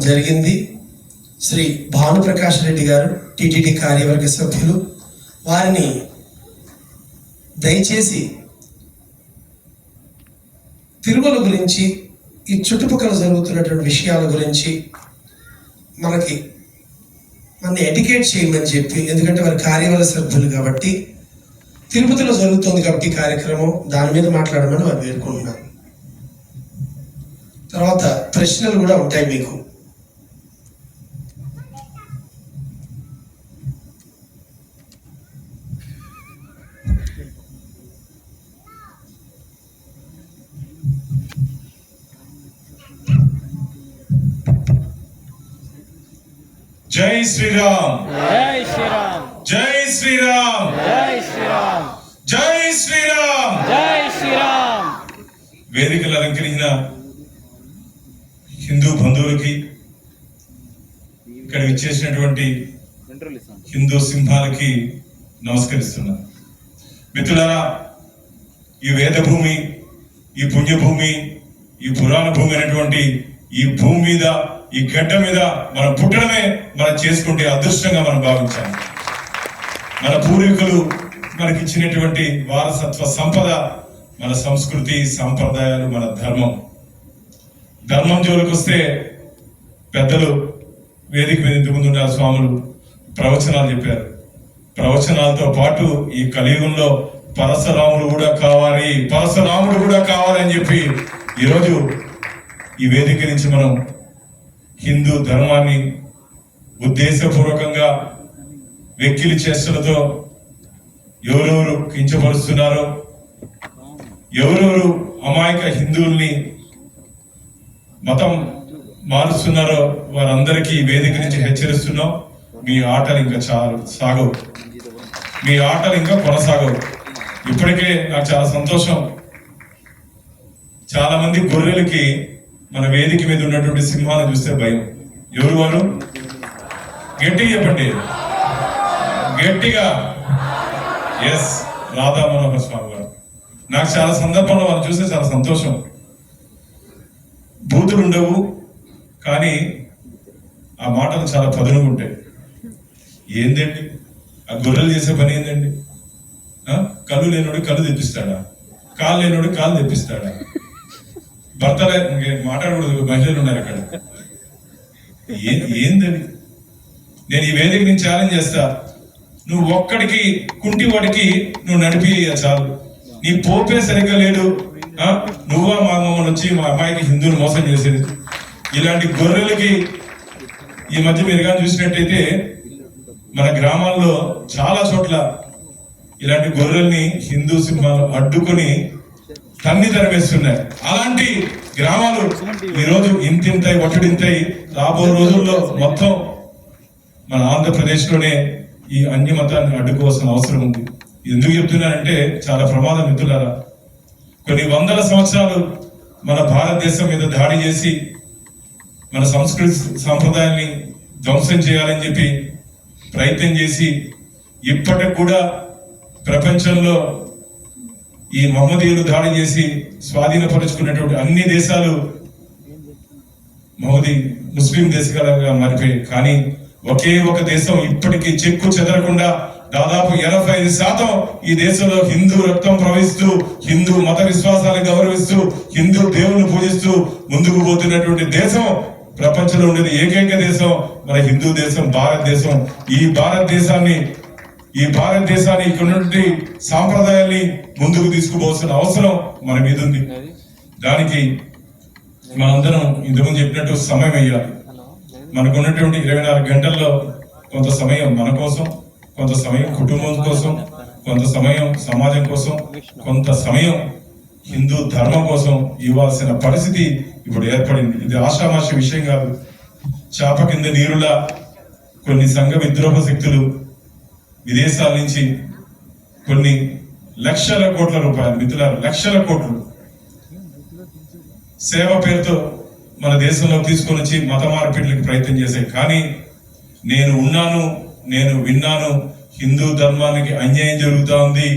జరిగింది. శ్రీ భానుప్రకాష్ రెడ్డి గారు టిటిడి కార్యవర్గ సభ్యులు. వారిని దయచేసి తిరుమల గురించి ఈ చుట్టుపక్కల జరుగుతున్నటువంటి విషయాల గురించి మనకి మన ఎడ్యుకేట్ చేయమని చెప్పి ఎందుకంటే వారి కార్యవర్గ సభ్యులు కాబట్టి తిరుపతిలో జరుగుతుంది కాబట్టి కార్యక్రమం దాని మీద మాట్లాడమని వారు పేర్కొంటున్నారు తర్వాత ప్రశ్నలు కూడా ఉంటాయి మీకు. జై శ్రీరామ్. జై శ్రీరామ్. జై శ్రీరామ్. జై శ్రీరామ్. జై శ్రీరామ్. జై శ్రీరామ్. వేదికలు అలంకరించిన హిందూ బంధువులకి ఇక్కడ విచ్చేసినటువంటి హిందూ సింహాలకి నమస్కరిస్తున్నా. మిత్రులారా ఈ వేద భూమి ఈ పుణ్యభూమి ఈ పురాణ భూమి అనేటువంటి ఈ భూమి మీద ఈ గడ్డ మీద మనం పుట్టడమే మనం చేసుకుంటే అదృష్టంగా మనం భావించాలి. మన పూర్వీకులు మనకి ఇచ్చినటువంటి వారసత్వ సంపద మన సంస్కృతి సాంప్రదాయాలు మన ధర్మం. ధర్మం జోలికి వస్తే పెద్దలు వేదిక మీద ఇంతకుముందు ఉన్న స్వాములు ప్రవచనాలు చెప్పారు. ప్రవచనాలతో పాటు ఈ కలియుగంలో పరశురాముడు కూడా కావాలి పరశురాముడు కూడా కావాలని చెప్పి ఈరోజు ఈ వేదిక నుంచి మనం హిందూ ధర్మాన్ని ఉద్దేశపూర్వకంగా వెక్కిలి చేష్టలతో ఎవరెవరు కించపరుస్తున్నారో ఎవరెవరు అమాయక హిందువుల్ని మతం మారుస్తున్నారో వారందరికీ వేదిక నుంచి హెచ్చరిస్తున్నాం. మీ ఆటలు ఇంకా చాలు సాగవు. మీ ఆటలు ఇంకా కొనసాగవు. ఇప్పటికే నాకు చాలా సంతోషం. చాలా మంది గొర్రెలకి మన వేదిక మీద ఉన్నటువంటి సింహాలను చూస్తే భయం. ఎవరు వారు? గట్టిగా చెప్పండి. గట్టిగా. ఎస్ రాధా మనోహర్ స్వామి గారు. నాకు చాలా సందర్భంలో వాళ్ళు చూస్తే చాలా సంతోషం. బూతులు ఉండవు కానీ ఆ మాటలు చాలా పదునుగా ఉంటాయి. ఏందండి? ఆ గొర్రెలు చేసే పని ఏందండి? కళ్ళు లేనోడు కళ్ళు తెప్పిస్తాడా? కాలు లేనోడు కాలు తెప్పిస్తాడా? భర్తలే ఇంకేం మాట్లాడకూడదు మహిళలు ఉన్నారు అక్కడ. ఏందని? నేను ఈ వేదిక నుంచి ఛాలెంజ్ చేస్తా. నువ్వు ఒక్కడికి కుంటి వాడికి నువ్వు నడిపి చాలు. నీ పోపే సరిగ్గా లేడు. నువ్వా మా మమ్మల్ని వచ్చి మా అమ్మాయికి హిందువులు మోసం చేసేది. ఇలాంటి గొర్రెలకి ఈ మధ్య మీరు కానీ చూసినట్టయితే మన గ్రామాల్లో చాలా చోట్ల ఇలాంటి గొర్రెల్ని హిందూ సినిమాలు అడ్డుకొని తన్ని తరివేస్తున్నాయి అలాంటి గ్రామాలు ఈరోజు ఇంతింతై ఒట్టడింతై రాబో రోజుల్లో మొత్తం మన ఆంధ్రప్రదేశ్లోనే ఈ అన్య మతాన్ని అడ్డుకోవాల్సిన అవసరం ఉంది. ఎందుకు చెప్తున్నానంటే చాలా ప్రమాదం మిత్రులారా. కొన్ని వందల సంవత్సరాలు మన భారతదేశం మీద దాడి చేసి మన సంస్కృతి సాంప్రదాయాన్ని ధ్వంసం చేయాలని చెప్పి ప్రయత్నం చేసి ఇప్పటికి కూడా ప్రపంచంలో ఈ మహమ్మదీయులు దాడి చేసి స్వాధీనపరుచుకున్నటువంటి అన్ని దేశాలు మహోదీ ముస్లిం దేశాలుగా మారిపోయాయి. కానీ ఒకే ఒక దేశం ఇప్పటికీ చెక్కు చెదరకుండా దాదాపు ఎనభై ఐదు శాతం ఈ దేశంలో హిందూ రక్తం ప్రవహిస్తూ హిందూ మత విశ్వాసాన్ని గౌరవిస్తూ హిందూ దేవుని పూజిస్తూ ముందుకు పోతున్నటువంటి దేశం ప్రపంచంలో ఉండేది ఏకైక దేశం మన హిందూ దేశం భారతదేశం. ఈ భారతదేశాన్ని ఈ భారతదేశాన్ని ఇక్కడ ఉన్నటువంటి సాంప్రదాయాల్ని ముందుకు తీసుకుపోవాల్సిన అవసరం మన మీద ఉంది. దానికి మనందరం ఇంతకుముందు చెప్పినట్టు సమయం వేయాలి. మనకు ఉన్నటువంటి ఇరవై నాలుగు గంటల్లో కొంత సమయం మన కోసం కొంత సమయం కుటుంబం కోసం కొంత సమయం సమాజం కోసం కొంత సమయం హిందూ ధర్మం కోసం ఇవ్వాల్సిన పరిస్థితి ఇప్పుడు ఏర్పడింది. ఇది ఆషామాషి విషయం కాదు. చాప కింద నీరులా కొన్ని సంఘ విద్రోహ శక్తులు విదేశాల నుంచి కొన్ని లక్షల కోట్ల రూపాయలు మిత్రులారు లక్షల కోట్లు సేవ పేరుతో మన దేశంలో తీసుకొని వచ్చి మత మార్పిడికి ప్రయత్నం చేశాయి. కానీ నేను ఉన్నాను నేను విన్నాను హిందూ ధర్మానికి అన్యాయం జరుగుతూ ఉంది.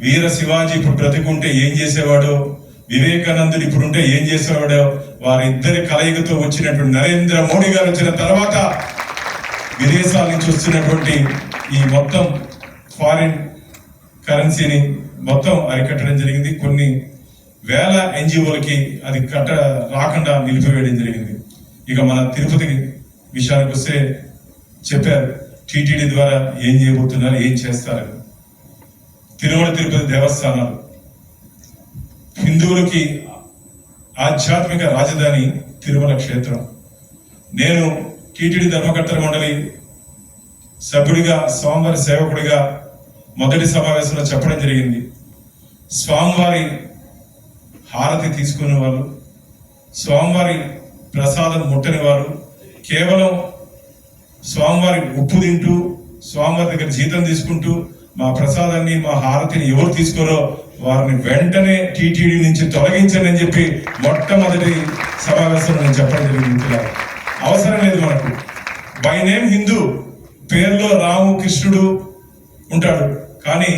వీర శివాజీ ఇప్పుడు బ్రతికుంటే ఏం చేసేవాడో వివేకానందుడు ఇప్పుడుంటే ఏం చేసేవాడో వారిద్దరి కలయికతో వచ్చినటువంటి నరేంద్ర మోడీ గారు వచ్చిన తర్వాత విదేశాల నుంచి వస్తున్నటువంటి ఈ మొత్తం ఫారిన్ కరెన్సీని మొత్తం అరికట్టడం జరిగింది. కొన్ని వేల ఎన్జిఓలకి అది కట్ట రాకుండా నిలిపివేయడం జరిగింది. ఇక మన తిరుపతి విషయానికి వస్తే చెప్పారు టీటీడీ ద్వారా ఏం చేయబోతున్నారు ఏం చేస్తారు? తిరుమల తిరుపతి దేవస్థానాలు. హిందువులకి ఆధ్యాత్మిక రాజధాని తిరుమల క్షేత్రం. నేను టీటీడీ ధర్మకర్తల మండలి సభ్యుడిగా స్వామివారి సేవకుడిగా మొదటి సమావేశంలో చెప్పడం జరిగింది. స్వామివారి హారతి తీసుకునే వాళ్ళు స్వామివారి ప్రసాదం ముట్టని వారు కేవలం స్వామివారి ఉప్పు తింటూ స్వామివారి దగ్గర జీతం తీసుకుంటూ మా ప్రసాదాన్ని మా హారతిని ఎవరు తీసుకోరో వారిని వెంటనే టీటీడీ నుంచి తొలగించండి అని చెప్పి మొట్టమొదటి సమావేశంలో నేను చెప్పడం జరిగింది. అవసరం లేదు మనకు. బై నేమ్ హిందూ పేరులో రాము కృష్ణుడు ఉంటాడు. కానీ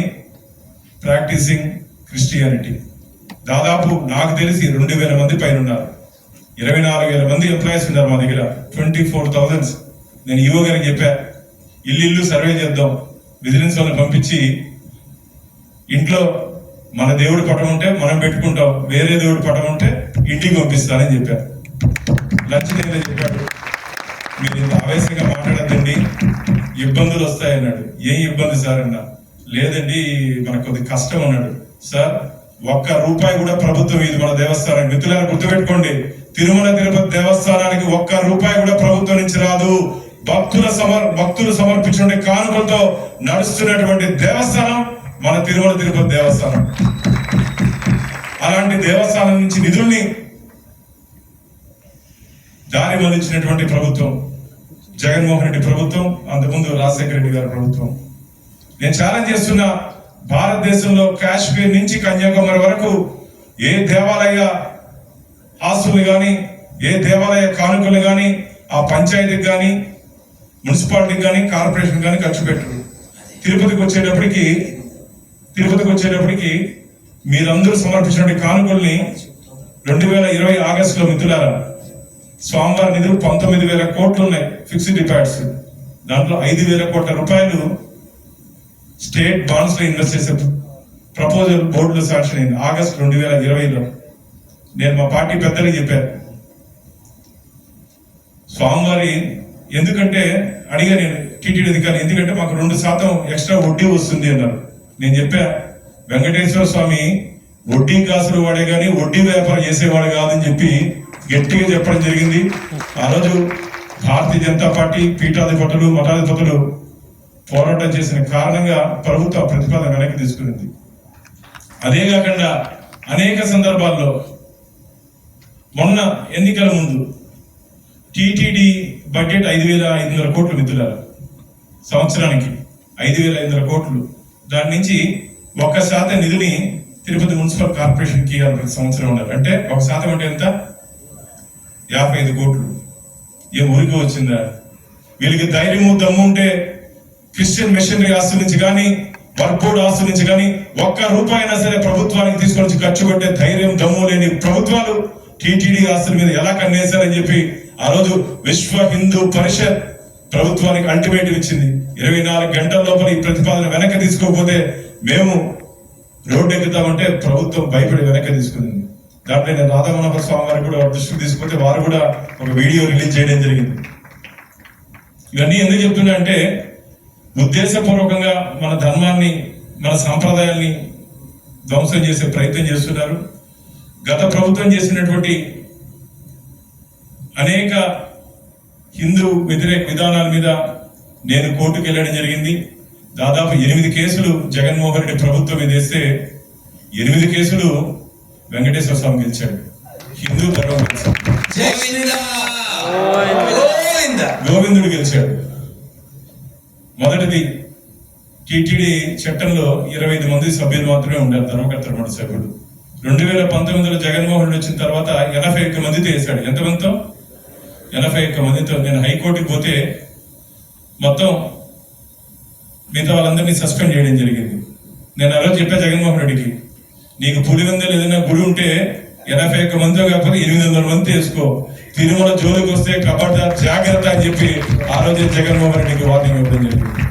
ప్రాక్టీసింగ్ క్రిస్టియానిటీ. దాదాపు నాకు తెలిసి రెండు వేల మంది పైన ఉన్నారు ఇరవై నాలుగు వేల మంది ఎంప్లాయీస్ ఉన్నారు మా దగ్గర. ట్వంటీ ఫోర్ థౌజండ్స్ నేను ఈవో గారికి చెప్పా ఇల్లు ఇల్లు సర్వే చేద్దాం. విజిలెన్స్ వాళ్ళని పంపించి ఇంట్లో మన దేవుడు పటం ఉంటే మనం పెట్టుకుంటాం. వేరే దేవుడు పటం ఉంటే ఇంటికి పంపిస్తానని చెప్పారు లంచ్ దగ్గర చెప్పాడు మీరు ఇంత ఆవేశంగా మాట్లాడద్దండి. ఇబ్బందులు వస్తాయన్నాడు ఏం ఇబ్బంది సార్ అన్నా? లేదండి మనకు కొద్ది కష్టం అన్నాడు. సార్ ఒక్క రూపాయి కూడా ప్రభుత్వం ఇది మన దేవస్థానం మిత్రులను గుర్తుపెట్టుకోండి. తిరుమల తిరుపతి దేవస్థానానికి ఒక్క రూపాయి కూడా ప్రభుత్వం నుంచి రాదు. భక్తుల సమర్ భక్తులు సమర్పించిన కానుకలతో నడుస్తున్నటువంటి దేవస్థానం మన తిరుమల తిరుపతి దేవస్థానం. అలాంటి దేవస్థానం నుంచి నిధుల్ని దారి మళ్ళించినటువంటి ప్రభుత్వం జగన్మోహన్ రెడ్డి ప్రభుత్వం అంతకుముందు రాజశేఖర రెడ్డి గారి ప్రభుత్వం. నేను ఛాలెంజ్ చేస్తున్నా భారతదేశంలో కాశ్మీర్ నుంచి కన్యాకుమారి వరకు ఏ దేవాలయ ఆస్తులు కానీ ఏ దేవాలయ కానుకలు కానీ ఆ పంచాయతీకి కానీ మున్సిపాలిటీకి కానీ కార్పొరేషన్ కానీ ఖర్చు పెట్టరు. తిరుపతికి వచ్చేటప్పటికి తిరుపతికి వచ్చేటప్పటికి మీరందరూ సమర్పించిన కానుకల్ని రెండు వేల ఇరవై ఆగస్టులో మిత్రులారా స్వామివారి నిధులు పంతొమ్మిది వేల కోట్లు ఉన్నాయి ఫిక్స్డ్ డిపాజిట్స్ దాంట్లో ఐదు వేల కోట్ల రూపాయలు స్టేట్ బాండ్స్లో ఇన్వెస్ట్ చేసే ప్రపోజల్ బోర్డులో శాంక్షన్ అయింది ఆగస్ట్ రెండు వేల ఇరవైలో. నేను మా పార్టీ పెద్దలకు చెప్పాను. స్వామివారి ఎందుకంటే అడిగా నేను టీటీడీ అధికారి ఎందుకంటే మాకు రెండు శాతం ఎక్స్ట్రా వడ్డీ వస్తుంది అన్నారు. నేను చెప్పా వెంకటేశ్వర స్వామి వడ్డీ కాసులు వాడే కానీ వడ్డీ వ్యాపారం చేసేవాడు కాదని చెప్పి గట్టిగా చెప్పడం జరిగింది. ఆ రోజు భారతీయ జనతా పార్టీ పీఠాధిపతులు మఠాధిపతులు పోరాటం చేసిన కారణంగా ప్రభుత్వ ప్రతిపాదన వెనక్కి తీసుకునింది. అదే కాకుండా అనేక సందర్భాల్లో మొన్న ఎన్నికల ముందు టీటీడీ బడ్జెట్ ఐదు వేల ఐదు వందల కోట్లు మిత్రులారు. సంవత్సరానికి ఐదు వేల ఐదు వందల కోట్లు. దాని నుంచి ఒక శాతం నిధిని తిరుపతి మున్సిపల్ కార్పొరేషన్కి ఇవ్వాలి ప్రతి సంవత్సరం ఉన్నారు అంటే ఒక శాతం అంటే ఎంత? యాభై ఐదు కోట్లు. ఏం ఊరికి వచ్చిందా? వీళ్ళకి ధైర్యము దమ్ము ఉంటే క్రిస్టియన్ మిషనరీ ఆస్తుల నుంచి కానీ వర్క్ ఆస్తుల నుంచి కానీ ఒక్క రూపాయి అయినా సరే ప్రభుత్వానికి తీసుకొని వచ్చి ఖర్చు పెట్టే ధైర్యం దమ్ము లేని ప్రభుత్వాలు టీటీడీ ఆస్తుల మీద ఎలా కన్నేశారని చెప్పి ఆ రోజు విశ్వ హిందూ పరిషత్ ప్రభుత్వానికి అల్టిమేటివ్ ఇచ్చింది. ఇరవై నాలుగు గంటల లోపల ఈ ప్రతిపాదన వెనక్కి తీసుకోకపోతే మేము రోడ్డు ఎక్కుతామంటే ప్రభుత్వం భయపడి వెనక్కి తీసుకుంది. దాంట్లో నేను రాధామనోహర స్వామి వారికి కూడా దృష్టికి తీసుకుంటే వారు కూడా ఒక వీడియో రిలీజ్ చేయడం జరిగింది. ఇవన్నీ ఎందుకు చెప్తున్నా అంటే ఉద్దేశపూర్వకంగా మన ధర్మాన్ని మన సాంప్రదాయాల్ని ధ్వంసం చేసే ప్రయత్నం చేస్తున్నారు. గత ప్రభుత్వం చేసినటువంటి అనేక హిందూ వ్యతిరేక విధానాల మీద నేను కోర్టుకు వెళ్ళడం జరిగింది. దాదాపు ఎనిమిది కేసులు జగన్మోహన్ రెడ్డి ప్రభుత్వం మీద వేస్తే ఎనిమిది కేసులు వెంకటేశ్వర స్వామి గెలిచాడు. హిందూ ధర్మం గెలిచాడు జై శ్రీరామ్ గోవింద. గోవిందుడు గెలిచాడు. మొదటిది టీటీడీ చట్టంలో ఇరవై ఐదు మంది సభ్యులు మాత్రమే ఉండారు ధర్మకర్తల మండలి సభ్యులు. రెండు వేల పంతొమ్మిదిలో జగన్మోహన్ రెడ్డి వచ్చిన తర్వాత ఎనభై ఒక్క మందితో వేశాడు. ఎంతమందితో ఎనభై ఒక్క మందితో. నేను హైకోర్టుకి పోతే మొత్తం మిగతా వాళ్ళందరినీ సస్పెండ్ చేయడం జరిగింది. నేను ఆ రోజు చెప్పా జగన్మోహన్ రెడ్డికి నీకు పులివెందులు ఏదైనా గుడి ఉంటే ఎనభై ఒక్క మందితో కాకపోతే ఎనిమిది వందల మంది వేసుకో. తిరుమల జోలికి వస్తే కబడ్దార్ జాగ్రత్త అని చెప్పి ఆ రోజే జగన్మోహన్ రెడ్డికి వార్నింగ్ ఇవ్వడం జరిగింది.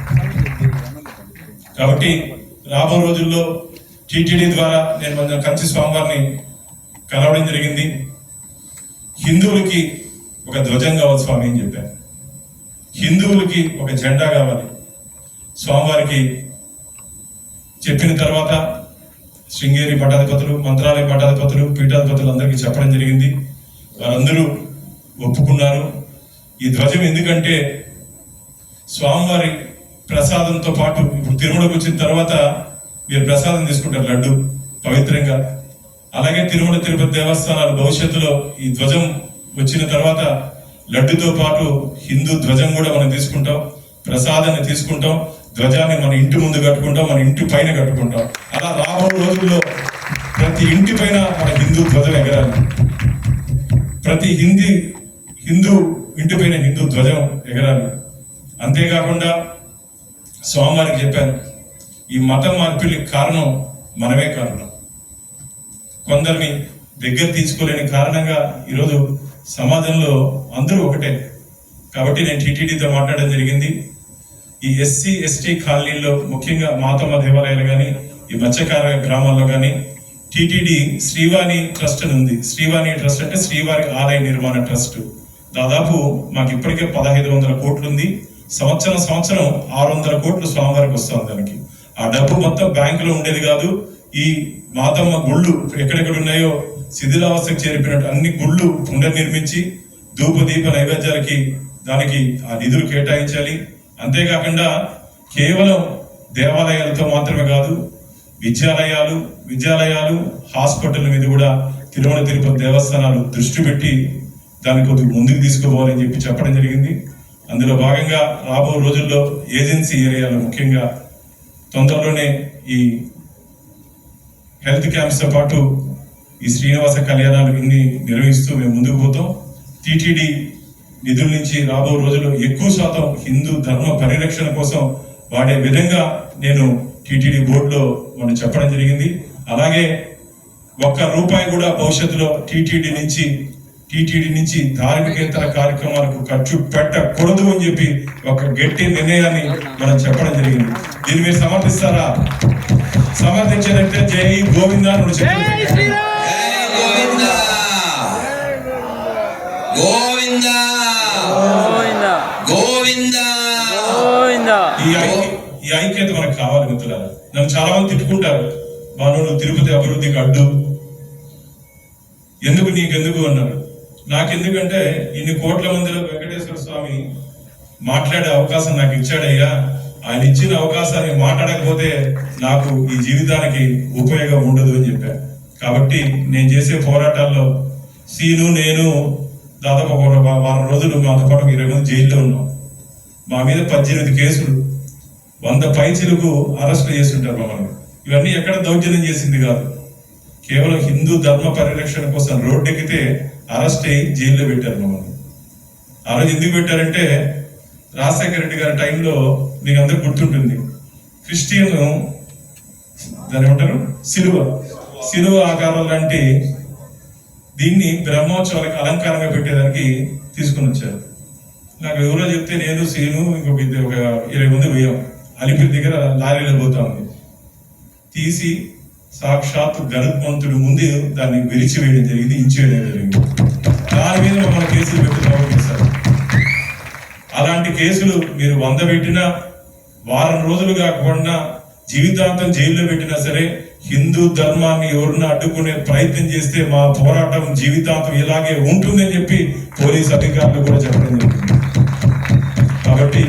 కాబట్టి రాబో రోజుల్లో టీటీడీ ద్వారా నేను కొంచెం కంచి స్వామివారిని కలవడం జరిగింది. హిందువులకి ఒక ధ్వజం కావాలి స్వామి అని చెప్పాను. హిందువులకి ఒక జెండా కావాలి. స్వామివారికి చెప్పిన తర్వాత శృంగేరి పట్టాధిపతులు మంత్రాలయ పట్టాధిపతులు పీఠాధిపతులు అందరికీ చెప్పడం జరిగింది. వారందరూ ఒప్పుకున్నారు. ఈ ధ్వజం ఎందుకంటే స్వామివారి ప్రసాదంతో పాటు ఇప్పుడు తిరుమలకు వచ్చిన తర్వాత మీరు ప్రసాదం తీసుకుంటారు లడ్డు పవిత్రంగా. అలాగే తిరుమల తిరుపతి దేవస్థానాలు భవిష్యత్తులో ఈ ధ్వజం వచ్చిన తర్వాత లడ్డుతో పాటు హిందూ ధ్వజం కూడా మనం తీసుకుంటాం ప్రసాదాన్ని తీసుకుంటాం. ధ్వజాన్ని మన ఇంటి ముందు కట్టుకుంటాం మన ఇంటి పైన కట్టుకుంటాం. అలా రాబోయే రోజుల్లో ప్రతి ఇంటి పైన మన హిందూ ధ్వజం ఎగరాలి. ప్రతి హిందీ హిందూ ఇంటి పైన హిందూ ధ్వజం ఎగరాలి. అంతేకాకుండా స్వామివారికి చెప్పాను ఈ మతం మార్పిడికి కారణం మనమే కారణం. కొందరిని దగ్గర తీసుకోలేని కారణంగా ఈరోజు సమాజంలో అందరూ ఒకటే. కాబట్టి నేను టీటీడీతో మాట్లాడడం జరిగింది. ఈ ఎస్సీ ఎస్టీ కాలనీల్లో ముఖ్యంగా మాతమ్మ దేవాలయాలు కానీ ఈ మత్స్యకార గ్రామాల్లో కానీ టీటీడీ శ్రీవాణి ట్రస్ట్ అని ఉంది. శ్రీవాణి ట్రస్ట్ అంటే శ్రీవారి ఆలయ నిర్మాణ ట్రస్ట్. దాదాపు మాకు ఇప్పటికే పదహైదు వందల కోట్లు ఉంది. సంవత్సరం సంవత్సరం ఆరు వందల కోట్లు స్వామివారికి వస్తుంది దానికి. ఆ డబ్బు మొత్తం బ్యాంకులో ఉండేది కాదు. ఈ మాతమ్మ గుళ్ళు ఎక్కడెక్కడ ఉన్నాయో శిథిలావస్థకు చేరిపోయినట్టు అన్ని గుళ్ళు పునర్నిర్మించి ధూప దీప నైవేద్యాలకి దానికి ఆ నిధులు కేటాయించాలి. అంతేకాకుండా కేవలం దేవాలయాలతో మాత్రమే కాదు విద్యాలయాలు విద్యాలయాలు హాస్పిటల్ మీద కూడా తిరుమల తిరుపతి దేవస్థానాలు దృష్టి పెట్టి దాన్ని కొద్దిగా ముందుకు తీసుకుపోవాలని చెప్పి చెప్పడం జరిగింది. అందులో భాగంగా రాబో రోజుల్లో ఏజెన్సీ ఏరియాలో ముఖ్యంగా తొందరలోనే ఈ హెల్త్ క్యాంప్స్తో పాటు ఈ శ్రీనివాస కళ్యాణాలు ఇన్ని నిర్వహిస్తూ మేము ముందుకు పోతాం. టీటీడీ నిధుల నుంచి రాబో రోజుల్లో ఎక్కువ శాతం హిందూ ధర్మ పరిరక్షణ కోసం వాడే విధంగా నేను టిటిడి బోర్డులో మనం చెప్పడం జరిగింది. అలాగే ఒక్క రూపాయి కూడా భవిష్యత్తులో టిటిడి నుంచి టిటిడి నుంచి ధార్మికేతర కార్యక్రమాలకు ఖర్చు పెట్టకూడదు అని చెప్పి ఒక గట్టి నిర్ణయాన్ని మనం చెప్పడం జరిగింది. దీన్ని మీరు సమర్థిస్తారా? సమర్థించారంటే జై గోవింద గోవింద గోవింద గోవింద ఈ ఐక్య ఈ ఐక్యత మనకు కావాలి మిత్రులారా. నన్ను చాలా మంది తిట్టుకుంటారు. మనోడు తిరుపతి అభివృద్ధికి అడ్డు. ఎందుకు నీకెందుకు అన్నారు. నాకెందుకంటే ఇన్ని కోట్ల మందిలో వెంకటేశ్వర స్వామి మాట్లాడే అవకాశం నాకు ఇచ్చాడయ్యా. ఆయన ఇచ్చిన అవకాశాన్ని మాట్లాడకపోతే నాకు ఈ జీవితానికి ఉపయోగం ఉండదు అని చెప్పాను కాబట్టి నేను చేసే పోరాటాల్లో సీను నేను దాదాపు ఒక వారం రోజులు మాతో పాటు ఇరవై మంది జైల్లో ఉన్నాం. మా మీద పద్దెనిమిది కేసులు వంద పైచిలకు అరెస్టులు చేస్తుంటారు మమ్మల్ని ఇవన్నీ ఎక్కడ దౌర్జన్యం చేసింది కాదు. కేవలం హిందూ ధర్మ పరిరక్షణ కోసం రోడ్డెక్కితే అరెస్ట్ అయ్యి జైల్లో పెట్టారు మమ్మల్ని ఆ రోజు ఎందుకు పెట్టారంటే రాజశేఖర రెడ్డి గారి టైంలో మీకు అందరూ గుర్తుంటుంది. క్రిస్టియన్ దాని ఏమంటారు? సిలువ. సిలువ ఆకారం లాంటి దీన్ని బ్రహ్మోత్సవాలకు అలంకారంగా పెట్టేదానికి తీసుకుని వచ్చారు. నాకు ఎవరో చెప్తే నేను సీను ఇంకొక ఇద్దరు ఒక ఇరవై మంది పోయాం. అలిపిరి దగ్గర లారీలో పోతా ఉంది. తీసి సాక్షాత్ గరుత్మంతుడు ముందు దాన్ని విరిచివేయడం జరిగింది ఇంచివేయడం జరిగింది. దాని మీద మన కేసులు పెట్టి ప్రవర్తిస్తారు అలాంటి కేసులు మీరు వంద పెట్టినా వారం రోజులు కాకుండా జీవితాంతం జైల్లో పెట్టినా సరే హిందూ ధర్మాన్ని ఎవరిని అడ్డుకునే ప్రయత్నం చేస్తే మా పోరాటం జీవితాంతం ఇలాగే ఉంటుందని చెప్పి పోలీస్ అధికారులు కూడా చెప్పడం జరిగింది కాబట్టి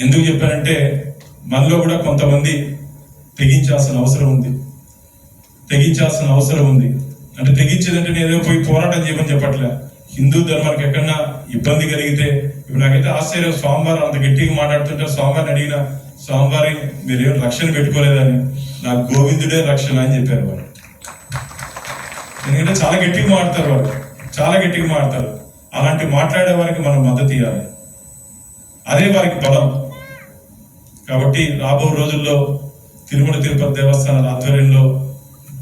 ఎందుకు చెప్పానంటే మనలో కూడా కొంతమంది తెగించాల్సిన అవసరం ఉంది. తెగించాల్సిన అవసరం ఉంది. అంటే తెగించేదంటే నేను ఏదో పోయి పోరాటం చేయమని చెప్పట్లే. హిందూ ధర్మానికి ఎక్కడన్నా ఇబ్బంది కలిగితే ఇప్పుడు నాకైతే ఆశ్చర్యం. స్వామివారు అంత గట్టిగా మాట్లాడుతుంటే స్వామివారిని అడిగిన స్వామివారి మీరేం రక్షణ పెట్టుకోలేదని నాకు గోవిందుడే రక్షణ అని చెప్పారు వాళ్ళు. ఎందుకంటే చాలా గట్టిగా మాడతారు వాళ్ళు. చాలా గట్టిగా మాడతారు అలాంటి మాట్లాడే వారికి మనం మద్దతు ఇవ్వాలి. అదే వారికి బలం. కాబట్టి రాబో రోజుల్లో తిరుమల తిరుపతి దేవస్థానాల ఆధ్వర్యంలో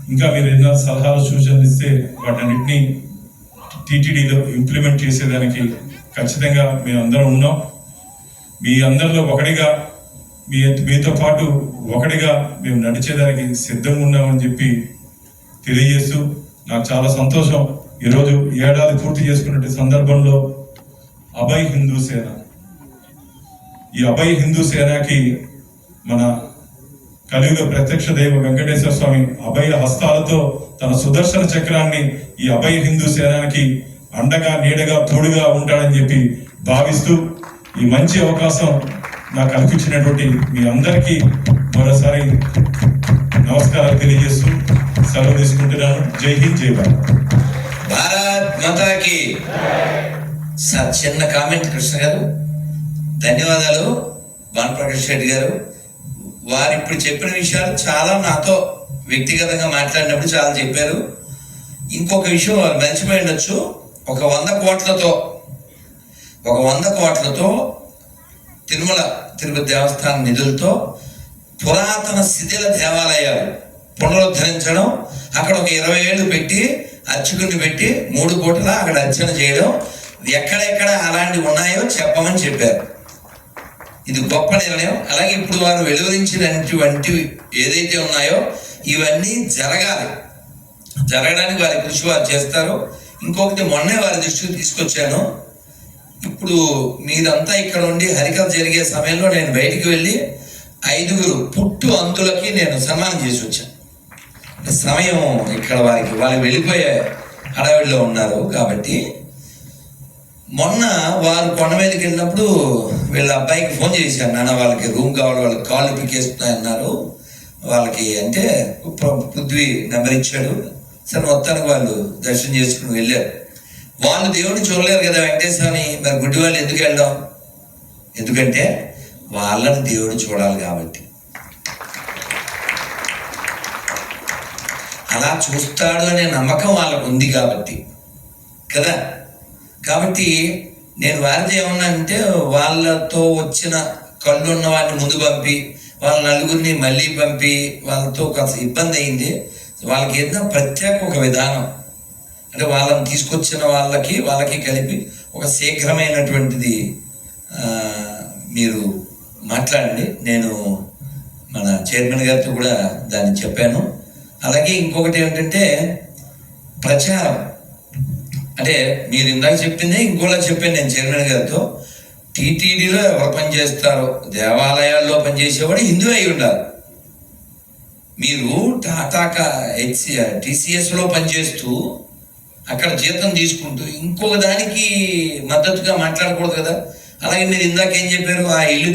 ఇంకా మీరు ఎన్నో సలహాలు సూచనలు ఇస్తే వాటన్నిటిని టీటీడీలో ఇంప్లిమెంట్ చేసేదానికి ఖచ్చితంగా మేమందరం ఉన్నాం. మీ అందరిలో ఒకటిగా మీ మీతో పాటు ఒకటిగా మేము నడిచేదానికి సిద్ధంగా ఉన్నామని చెప్పి తెలియజేస్తూ నాకు చాలా సంతోషం. ఈరోజు ఏడాది పూర్తి చేసుకున్న సందర్భంలో అభయ్ హిందూ సేన. ఈ అభయ్ హిందూ సేనకి మన కలియుగ ప్రత్యక్ష దైవ వెంకటేశ్వర స్వామి అభయ హస్తాలతో తన సుదర్శన చక్రాన్ని ఈ అభయ హిందూ సేనానికి అండగా నీడగా తోడుగా ఉంటాడని చెప్పి భావిస్తూ ఈ మంచి అవకాశం నాకు అనిపించినటువంటి మీ అందరికీ మరోసారి నమస్కారాలు తెలియజేస్తూ సెలవు తీసుకుంటున్నాను. జై హింద్ జై భారత్. భారత్ మాతాకి. సార్ చిన్న కామెంట్ కృష్ణ గారు. ధన్యవాదాలు భానుప్రకాష్ రెడ్డి గారు. వారు ఇప్పుడు చెప్పిన విషయాలు చాలా నాతో వ్యక్తిగతంగా మాట్లాడినప్పుడు చాలా చెప్పారు. ఇంకొక విషయం వారు మర్చిపోయి ఉండొచ్చు. ఒక వంద కోట్లతో ఒక వంద కోట్లతో తిరుమల తిరుపతి దేవస్థానం నిధులతో పురాతన శిథిల దేవాలయాలు పునరుద్ధరించడం అక్కడ ఒక ఇరవై ఏళ్ళు పెట్టి అర్చకుని పెట్టి మూడు కోట్ల అక్కడ అర్చన చేయడం ఎక్కడెక్కడ అలాంటివి ఉన్నాయో చెప్పమని చెప్పారు. ఇది గొప్ప నిర్ణయం. అలాగే ఇప్పుడు వారు వెలువరించినటువంటి ఏదైతే ఉన్నాయో ఇవన్నీ జరగాలి. జరగడానికి వారి కృషి వారు చేస్తారు. ఇంకొకటి మొన్నే వారి దృష్టికి తీసుకొచ్చాను. ఇప్పుడు మీరంతా ఇక్కడ ఉండి హరికథ జరిగే సమయంలో నేను బయటికి వెళ్ళి ఐదుగురు పుట్టు అంతులకి నేను సన్మానం చేసి వచ్చాను. సమయం ఇక్కడ వారికి వాళ్ళు వెళ్ళిపోయే హడావిడిలో ఉన్నారు కాబట్టి మొన్న వారు కొండ మీదకి వెళ్ళినప్పుడు వీళ్ళ అబ్బాయికి ఫోన్ చేశాను. నాన్న వాళ్ళకి రూమ్ కావాలి వాళ్ళకి కాళ్ళు పికేస్తున్నాయన్నారు వాళ్ళకి అంటే పృథ్వీ నెంబర్ ఇచ్చాడు. సరే మొత్తానికి వాళ్ళు దర్శనం చేసుకుని వెళ్ళారు. వాళ్ళు దేవుడిని చూడలేరు కదా వెంకటేశ్వరని. మరి గుడ్డి వాళ్ళు ఎందుకు వెళ్ళడం? ఎందుకంటే వాళ్ళని దేవుడు చూడాలి కాబట్టి. అలా చూస్తాడు అనే నమ్మకం వాళ్ళకు ఉంది కాబట్టి. కదా? కాబట్టి నేను వారితో ఏమన్నా అంటే వాళ్ళతో వచ్చిన కళ్ళు ఉన్న వాటిని ముందు పంపి వాళ్ళ నలుగురిని మళ్ళీ పంపి వాళ్ళతో కొంత ఇబ్బంది అయింది. వాళ్ళకి ఏదైనా ప్రత్యేక ఒక విధానం. అంటే వాళ్ళని తీసుకొచ్చిన వాళ్ళకి వాళ్ళకి కలిపి ఒక శీఘ్రమైనటువంటిది మీరు మాట్లాడండి. నేను మన చైర్మన్ గారితో కూడా దాన్ని చెప్పాను. అలాగే ఇంకొకటి ఏంటంటే ప్రచారం. అంటే మీరు ఇందాక చెప్పిందే ఇంకోలా చెప్పాను నేను చైర్మన్ గారితో. టీటీడీలో ఎవరు పనిచేస్తారో దేవాలయాల్లో పనిచేసేవాడు హిందూ అయి ఉండాలి. మీరు టాటా హెచ్ టీసీఎస్లో పనిచేస్తూ అక్కడ జీతం తీసుకుంటూ ఇంకొక దానికి మద్దతుగా మాట్లాడకూడదు కదా? అలాగే మీరు ఇందాక ఏం చెప్పారు ఆ ఇల్లు